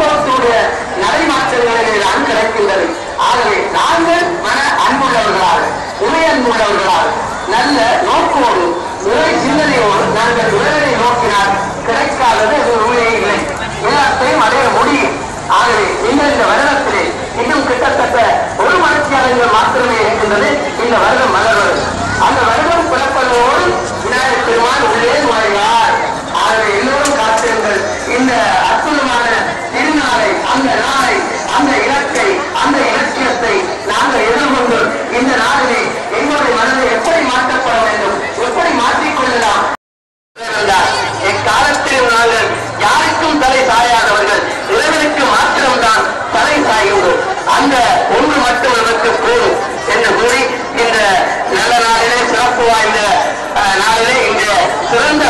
அனுபவத்தோடு நடைமாற்றங்களில் தான் கிடைக்கின்றது ஆகவே நாங்கள் மன அன்புள்ளவர்களாக உமை அன்புள்ளவர்களாக நல்ல நோக்கோடு உரை சிந்தனையோடு நாங்கள் உலகை நோக்கினால் கிடைக்காதது அது உண்மையே இல்லை. எல்லாத்தையும் அடைய முடியும். ஆகவே நீங்கள் இந்த வருடத்திலே இன்னும் கிட்டத்தட்ட ஒரு மனத்தியாளர்கள் மாத்திரமே இருக்கின்றது. இந்த வருடம் மலர் சிறப்பு வாய்ந்த நாளிலே இன்று சிறந்த